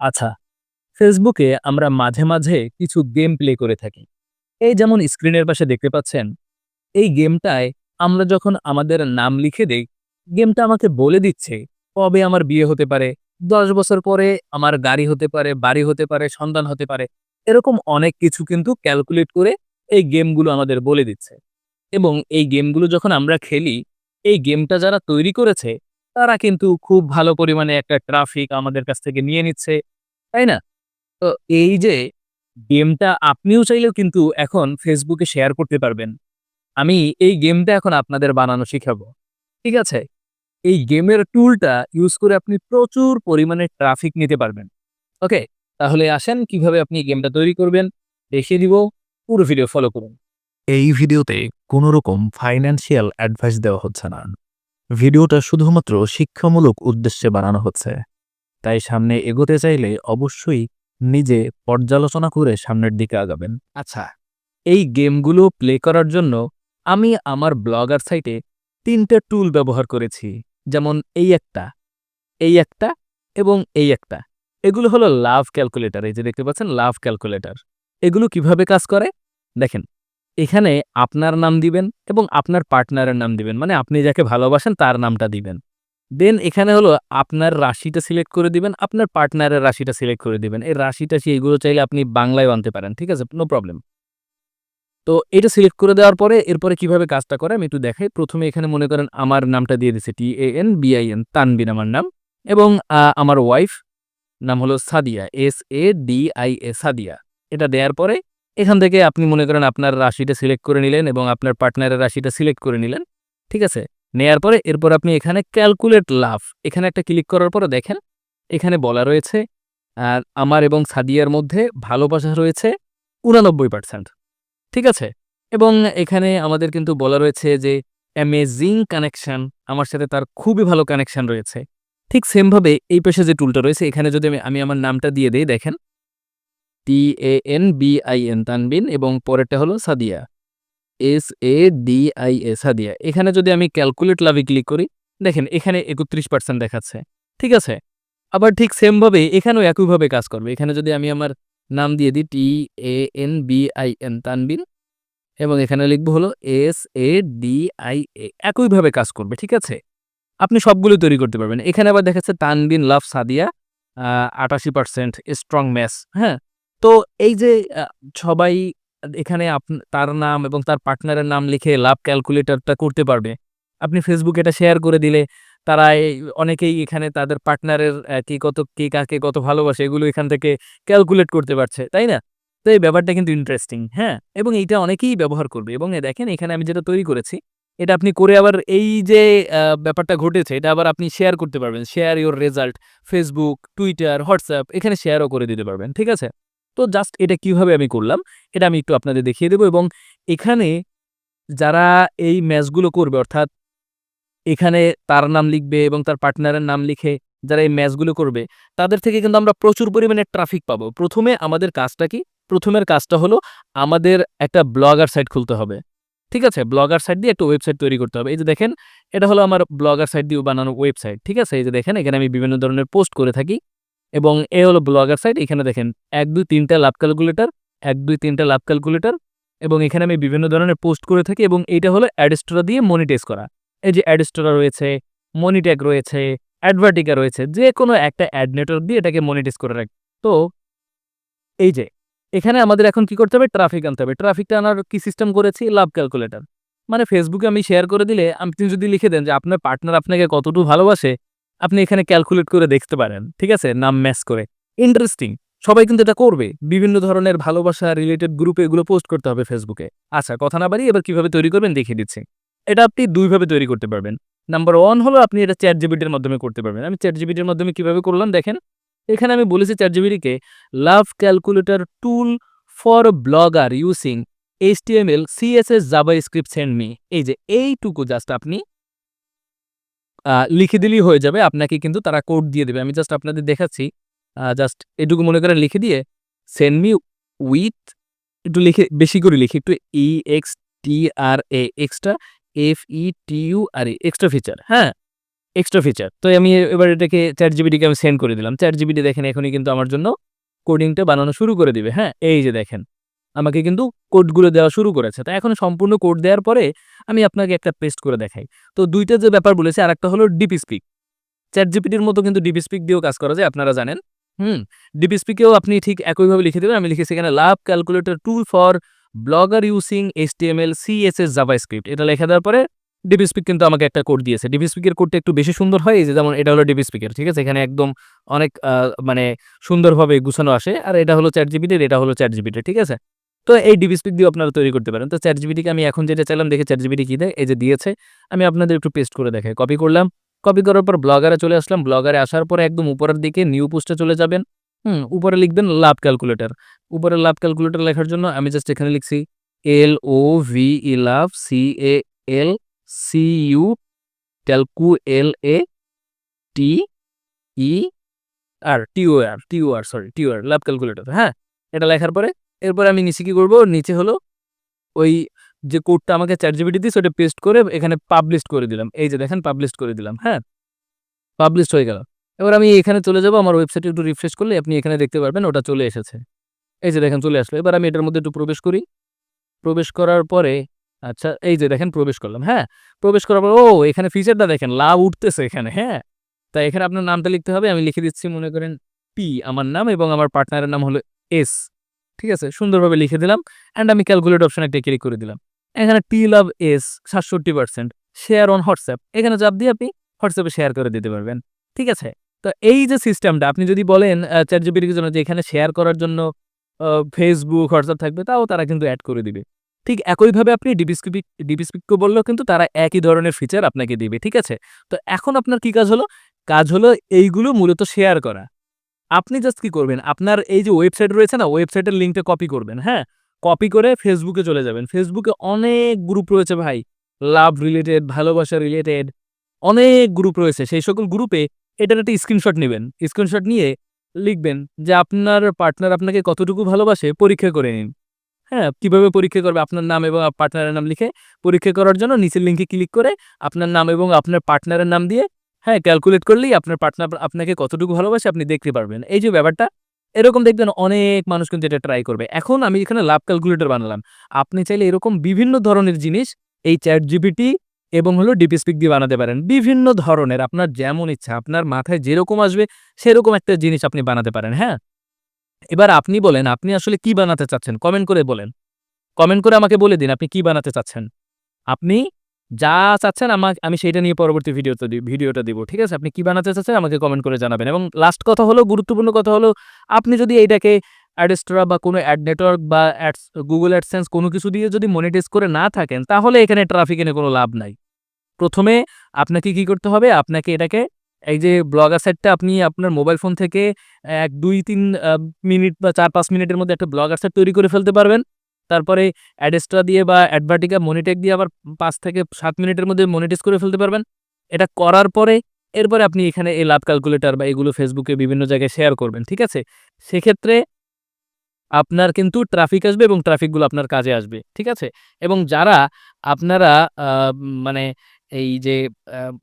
আচ্ছা ফেসবুকে আমরা মাঝে মাঝে কিছু গেম প্লে করে থাকি। এই যেমন স্ক্রিনের পাশে দেখতে পাচ্ছেন, এই গেমটায় আমরা যখন আমাদের নাম লিখে দেই গেমটা আমাকে বলে দিচ্ছে, কবে আমার বিয়ে হতে পারে, দশ বছর পরে আমার গাড়ি হতে পারে, বাড়ি হতে পারে, সন্তান হতে পারে, এরকম অনেক কিছু কিন্তু ক্যালকুলেট করে এই গেমগুলো আমাদের বলে দিচ্ছে। এবং এই গেমগুলো যখন আমরা খেলি, এই গেমটা যারা তৈরি করেছে তারা কিন্তু খুব ভালো পরিমাণে একটা ট্রাফিক আমাদের কাছ থেকে নিয়ে নিচ্ছে, তাই না? তো এই যে গেমটা আপনিও চাইলেও কিন্তু এখন ফেসবুকে শেয়ার করতে পারবেন। আমি এই গেমটা এখন আপনাদের বানানো শিখাবো, ঠিক আছে? এই গেমের টুলটা ইউজ করে আপনি প্রচুর পরিমাণে ট্রাফিক নিতে পারবেন। ওকে তাহলে আসেন কীভাবে আপনি গেমটা তৈরি করবেন, দেখিয়ে দিব, পুরো ভিডিও ফলো করুন। এই ভিডিওতে কোনো রকম ফাইন্যান্সিয়াল অ্যাডভাইস দেওয়া হচ্ছে না। ভিডিওটা শুধুমাত্র শিক্ষামূলক উদ্দেশ্যে বানানো হচ্ছে। তাই সামনে এগোতে চাইলে অবশ্যই নিজে পর্যালোচনা করে সামনের দিকে আগাবেন। আচ্ছা এই গেমগুলো প্লে করার জন্য আমি আমার ব্লগার সাইটে তিনটা টুল ব্যবহার করেছি, যেমন এই একটা এই একটা এবং এই একটা। এগুলো হলো লাভ ক্যালকুলেটর, এই যে দেখতে পাচ্ছেন, লাভ ক্যালকুলেটর। এগুলো কীভাবে কাজ করে? দেখেন এখানে আপনার নাম দিবেন এবং আপনার পার্টনারের নাম দিবেন। মানে আপনি যাকে ভালোবাসেন তার নামটা দিবেন। দেন এখানে হলো আপনার রাশিটা সিলেক্ট করে দিবেন, আপনার পার্টনারের রাশিটা সিলেক্ট করে দিবেন। এই রাশিটা সে এগুলো চাইলে আপনি বাংলায় আনতে পারেন, ঠিক আছে? No problem. তো এটা সিলেক্ট করে দেওয়ার পরে এরপরে কীভাবে কাজটা করে আমি একটু দেখাই। প্রথমে এখানে মনে করেন আমার নামটা দিয়ে দিচ্ছে টি এ এন বিআইএন তানবিন আমার নাম এবং আমার ওয়াইফ নাম হলো Sadia S A D I A Sadia. এটা দেওয়ার পরে এখান থেকে আপনি মনে করেন আপনার রাশিটা সিলেক্ট করে নিলেন এবং আপনার পার্টনারের রাশিটা সিলেক্ট করে নিলেন, ঠিক আছে? নেয়ার পরে এরপর আপনি এখানে ক্যালকুলেট লাভ এখানে একটা ক্লিক করার পরে দেখেন, এখানে বলা রয়েছে আর আমার এবং সাদিয়ার মধ্যে ভালোবাসা রয়েছে উনানব্বই পার্সেন্ট ঠিক আছে? এবং এখানে আমাদের কিন্তু বলা রয়েছে যে অ্যামেজিং কানেকশন আমার সাথে তার খুবই ভালো কানেকশন রয়েছে। ঠিক সেমভাবে এই পেশে যে টুলটা রয়েছে, এখানে যদি আমি আমি আমার নামটা দিয়ে দিই, দেখেন T A N B I N Tanbin, এবং পরেরটা হলো Sadia. S A D I A Sadia. এখানে যদি আমি ক্যালকুলেট লাভে ক্লিক করি, দেখেন এখানে একত্রিশ পার্সেন্ট দেখাচ্ছে। ঠিক আছে? আবার ঠিক সেমভাবে এখানেও একইভাবে কাজ করবে। এখানে যদি আমি আমার নাম দিয়ে দিই T A N B I N Tanbin, এবং এখানে লিখব হলো S A D I A একইভাবে কাজ করবে। ঠিক আছে? আপনি সবগুলো তৈরি করতে পারবেন। এখানে আবার দেখাচ্ছে তানবিন লাভ সাদিয়া আটাশি পার্সেন্ট স্ট্রং ম্যাস হ্যাঁ? তো এই যে সবাই এখানে তার নাম এবং তার পার্টনারের নাম লিখে লাভ ক্যালকুলেটরটা করতে পারবে। আপনি ফেসবুকে এটা শেয়ার করে দিলে তারা অনেকেই এখানে তাদের পার্টনারের কে কত, কে কাকে কত ভালোবাসে এগুলো এখান থেকে ক্যালকুলেট করতে পারছে, তাই না? তো এই ব্যাপারটা কিন্তু ইন্টারেস্টিং হ্যাঁ? এবং এইটা অনেকেই ব্যবহার করবে। এবং দেখেন, এখানে আমি যেটা তৈরি করেছি, এটা আপনি করে আবার এই যে ব্যাপারটা ঘটেছে, এটা আবার আপনি শেয়ার করতে পারবেন। Share your result Facebook Twitter WhatsApp এখানে শেয়ারও করে দিতে পারবেন, ঠিক আছে? তো জাস্ট এটা কীভাবে আমি করলাম, এটা আমি একটু আপনাদের দেখিয়ে দেবো এবং এখানে যারা এই ম্যাচগুলো করবে, অর্থাৎ এখানে তার নাম লিখবে এবং তার পার্টনারের নাম লিখে যারা এই ম্যাচগুলো করবে, তাদের থেকে কিন্তু আমরা প্রচুর পরিমাণে ট্রাফিক পাবো। প্রথমে আমাদের কাজটা কি? প্রথমের কাজটা হলো আমাদের একটা ব্লগার সাইট খুলতে হবে। ঠিক আছে? ব্লগার সাইট দিয়ে একটা ওয়েবসাইট তৈরি করতে হবে। এই যে দেখেন, এটা হলো আমার ব্লগার সাইট দিয়ে বানানো ওয়েবসাইট ঠিক আছে? এই যে দেখেন, এখানে আমি বিভিন্ন ধরনের পোস্ট করে থাকি। এবং এ হলো ব্লগার সাইট, এখানে দেখেন এক, দুই, তিনটা লাভ ক্যালকুলেটর, এক, দুই, তিনটা লাভ ক্যালকুলেটর এবং এখানে আমি বিভিন্ন ধরনের পোস্ট করে থাকি এবং এইটা হলো অ্যাডস্টোরা দিয়ে মনিটাইজ করা। এই যে অ্যাডস্টোরা রয়েছে, মনিট্যাগ রয়েছে, অ্যাডভার্টিকা রয়েছে যে কোনো একটা অ্যাড নেটওয়ার্ক দিয়ে এটাকে মনিটাইজ করে রাখ। তো এই যে, এখানে আমাদের এখন কি করতে হবে? ট্রাফিক আনতে হবে। ট্রাফিকটা আনার কি সিস্টেম করেছি? Love calculator. মানে ফেসবুকে আমি শেয়ার করে দিলে, আপনি যদি লিখে দেন যে আপনার পার্টনার আপনাকে কতটুকু ভালোবাসে আপনি এখানে ক্যালকুলেট করে দেখতে পারেন, ঠিক আছে? নাম ম্যাচ করে। ইন্টারেস্টিং সবাই কিন্তু এটা করবে। বিভিন্ন ধরনের ভালোবাসা রিলেটেড গ্রুপে এগুলো পোস্ট করতে হবে ফেসবুকে আচ্ছা কথা না বাড়ি এবার কীভাবে তৈরি করবেন দেখিয়ে দিচ্ছি। এটা আপনি দুইভাবে তৈরি করতে পারবেন। নাম্বার ওয়ান হলো আপনি এটা চ্যাট জিবিটির মাধ্যমে করতে পারবেন। আমি চ্যাট জিবিটির মাধ্যমে কীভাবে করলাম দেখেন? এখানে আমি বলেছি chat জিবিটিকে love calculator tool for blogger using H T M L CSS JavaScript send me এই যে এইটুকু জাস্ট আপনি লিখে দিলেই হয়ে যাবে। আপনাকে কিন্তু তারা কোড দিয়ে দেবে। আমি জাস্ট আপনাদের দেখাচ্ছি। জাস্ট এটুকু মনে করেন লিখে দিয়ে সেন্ড মি উইথ একটু লিখে, বেশি করে লিখি, একটু E X T R A extra F E T U R A extra feature হ্যাঁ? এক্সট্রা ফিচার তো আমি এবার এটাকে চ্যাট জিবিটিকে আমি সেন্ড করে দিলাম। চ্যাট জিবিটি দেখেন এখনই কিন্তু আমার জন্য কোডিংটা বানানো শুরু করে দিবে হ্যাঁ? এই যে দেখেন। আমাকে কিন্তু কোডগুলো দেওয়া শুরু করেছে। তো এখন সম্পূর্ণ কোড দেওয়ার পরে আমি আপনাকে একটা পেস্ট করে দেখাই। তো দুইটা যে ব্যাপার বলেছে আর একটা হলো ডিপি স্পিক চ্যাট জিপিটির মতো কিন্তু ডিপি স্পিক দিয়েও কাজ করা যায়, আপনারা জানেন। হুম ডিপি স্পিকেও আপনি ঠিক একইভাবে লিখে দেবেন। আমি লিখেছি এখানে love calculator tool for blogger using H T M L CSS JavaScript এটা লেখা দেওয়ার পরে ডিপি স্পিক কিন্তু আমাকে একটা কোড দিয়েছে। ডিপি স্পিকের কোডটা একটু বেশি সুন্দর হয়, এই যে যেমন এটা হলো ডিপি স্পিকের ঠিক আছে? এখানে একদম অনেক মানে সুন্দরভাবে গুছানো আসে। আর এটা হলো চ্যাট জিবিটির এটা হলো চ্যাট জিবিটির ঠিক আছে? তো এই ডিপি স্পিক দিয়ে আপনারা তৈরি করতে পারেন। তো চ্যাট জিবিটিকে আমি এখন যেটা চাইলাম দেখে চ্যাট জিবিটি কী দেয়? এই যে দিয়েছে। আমি আপনাদের একটু পেস্ট করে দেখাই। কপি করলাম। কপি করার পর ব্লগারে চলে আসলাম। ব্লগারে আসার পরে একদম উপরের দিকে নিউ পোস্টে চলে যাবেন। হুম, উপরে লিখবেন লাভ ক্যালকুলেটর উপরে লাভ ক্যালকুলেটর লেখার জন্য আমি জাস্ট এখানে লিখছি L O V E love C A L C U calcu L A T E R T O R T O R sorry টিও আর লাভ ক্যালকুলেটর হ্যাঁ এটা লেখার পরে এরপর আমি নিচে কি করব? নিচে হলো ওই যে কোডটা আমাকে চ্যাট জিবিটি দিচ্ছে ওটা পেস্ট করে এখানে পাবলিশ করে দিলাম। এই যে দেখেন পাবলিশ করে দিলাম হ্যাঁ? পাবলিশ হয়ে গেল। এবার আমি এখানে চলে যাব, আমার ওয়েবসাইটে একটু রিফ্রেশ করলে আপনি এখানে দেখতে পারবেন, ওটা চলে এসেছে। এই যে দেখেন, চলে আসলো। এবার আমি এটার মধ্যে একটু প্রবেশ করি। প্রবেশ করার পরে আচ্ছা এই যে দেখেন, প্রবেশ করলাম হ্যাঁ? প্রবেশ করার পর, ও, এখানে ফিচারটা দেখেন, লাভ উঠতেছে এখানে হ্যাঁ? তাই এখানে আপনার নামটা লিখতে হবে, আমি লিখে দিচ্ছি, মনে করেন পি আমার নাম এবং আমার পার্টনারের নাম হলো এস ঠিক আছে? সুন্দরভাবে লিখে দিলাম অ্যান্ড আমি ক্যালকুলেট অপশন একটা ক্লিক করে দিলাম। এখানে টি লাভ এস সাতষট্টি পার্সেন্ট শেয়ার অন হোয়াটসঅ্যাপ এখানে চাপ দিয়ে আপনি হোয়াটসঅ্যাপে শেয়ার করে দিতে পারবেন। ঠিক আছে? তো এই যে সিস্টেমটা আপনি যদি বলেন চ্যাট জিবিটির জন্য যে এখানে শেয়ার করার জন্য ফেসবুক হোয়াটসঅ্যাপ থাকবে, তাও তারা কিন্তু অ্যাড করে দিবে। ঠিক একইভাবে আপনি ডিবিস্পিক ডিবিস্পিককে বললেও কিন্তু তারা একই ধরনের ফিচার আপনাকে দিবে। ঠিক আছে? তো এখন আপনার কি কাজ হলো? কাজ হলো এইগুলো মূলত শেয়ার করা। আপনি জাস্ট কি করবেন? আপনার এই যে ওয়েবসাইট রয়েছে না ওয়েবসাইটের লিঙ্কটা কপি করবেন হ্যাঁ? কপি করে ফেসবুকে চলে যাবেন। ফেসবুকে অনেক গ্রুপ রয়েছে ভাই। লাভ রিলেটেড ভালোবাসা রিলেটেড অনেক গ্রুপ রয়েছে। সেই সকল গ্রুপে এটার একটা স্ক্রিনশট নেবেন। স্ক্রিনশট নিয়ে লিখবেন যে আপনার পার্টনার আপনাকে কতটুকু ভালোবাসে, পরীক্ষা করে নিন। হ্যাঁ? কীভাবে পরীক্ষা করবে? আপনার নাম এবং পার্টনারের নাম লিখে পরীক্ষা করার জন্য নিচের লিঙ্কে ক্লিক করে আপনার নাম এবং আপনার পার্টনারের নাম দিয়ে হ্যাঁ ক্যালকুলেট করলেই আপনার পার্টনার আপনাকে কতটুকু ভালোবাসে আপনি দেখতে পারবেন। এই যে ব্যাপারটা, এরকম দেখবেন অনেক মানুষ কিন্তু এটা ট্রাই করবে। এখন আমি এখানে লাভ ক্যালকুলেটর বানালাম। আপনি চাইলে এরকম বিভিন্ন ধরনের জিনিস এই চ্যাট জিপিটি এবং হলো ডিপিস্পিক দিয়ে বানাতে পারেন। বিভিন্ন ধরনের, আপনার যেমন ইচ্ছা, আপনার মাথায় যেরকম আসবে, সেরকম একটা জিনিস আপনি বানাতে পারেন হ্যাঁ? এবার আপনি বলেন, আপনি আসলে কি বানাতে চাচ্ছেন? কমেন্ট করে বলেন। কমেন্ট করে আমাকে বলে দিন আপনি কি বানাতে চাচ্ছেন। আপনি যা চাচ্ছেন আমাকে, আমি সেইটা নিয়ে পরবর্তী ভিডিওতে ভিডিওটা দিব, ঠিক আছে? আপনি কি বানাতে চাচ্ছেন আমাকে কমেন্ট করে জানাবেন। এবং লাস্ট কথা হলো, গুরুত্বপূর্ণ কথা হলো, আপনি যদি এইটাকে অ্যাডস্ট্রা বা কোনো অ্যাড নেটওয়ার্ক বা অ্যাডস গুগল অ্যাডসেন্স কোনো কিছু দিয়ে যদি মনিটাইজ করে না থাকেন, তাহলে এখানে ট্রাফিক এনে কোনো লাভ নাই। প্রথমে আপনাকে কি করতে হবে? আপনাকে এটাকে, এই যে ব্লগার সাইটটা আপনি আপনার মোবাইল ফোন থেকে এক, দুই, তিন মিনিট বা চার, পাঁচ মিনিটের মধ্যে একটা ব্লগার সাইট তৈরি করে ফেলতে পারবেন। তারপরে অ্যাডেস্ট্রা দিয়ে বা অ্যাডভার্টিকা মনিটেক দিয়ে আবার পাঁচ থেকে সাত মিনিটের মধ্যে মনিটাইজ করে ফেলতে পারবেন। এটা করার পরে, এরপরে আপনি এখানে এই লাভ ক্যালকুলেটর বা এগুলো ফেসবুকে বিভিন্ন জায়গায় শেয়ার করবেন, ঠিক আছে? সেক্ষেত্রে আপনার কিন্তু ট্রাফিক আসবে এবং ট্রাফিকগুলো আপনার কাজে আসবে, ঠিক আছে? এবং যারা আপনারা মানে এই যে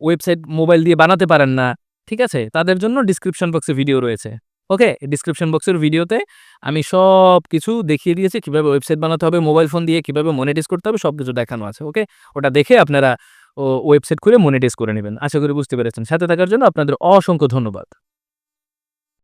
ওয়েবসাইট মোবাইল দিয়ে বানাতে পারেন না, ঠিক আছে? তাদের জন্য ডিসক্রিপশন বক্সে ভিডিও রয়েছে। ওকে ডিসক্রিপশন বক্সের ভিডিওতে আমি সব কিছু দেখিয়ে দিয়েছি, কীভাবে ওয়েবসাইট বানাতে হবে মোবাইল ফোন দিয়ে কীভাবে মনিটাইজ করতে হবে সব কিছু দেখানো আছে ওকে ওটা দেখে আপনারা ওয়েবসাইট খুলে মনিটাইজ করে নেবেন। আশা করি বুঝতে পেরেছেন। সাথে থাকার জন্য আপনাদের অসংখ্য ধন্যবাদ।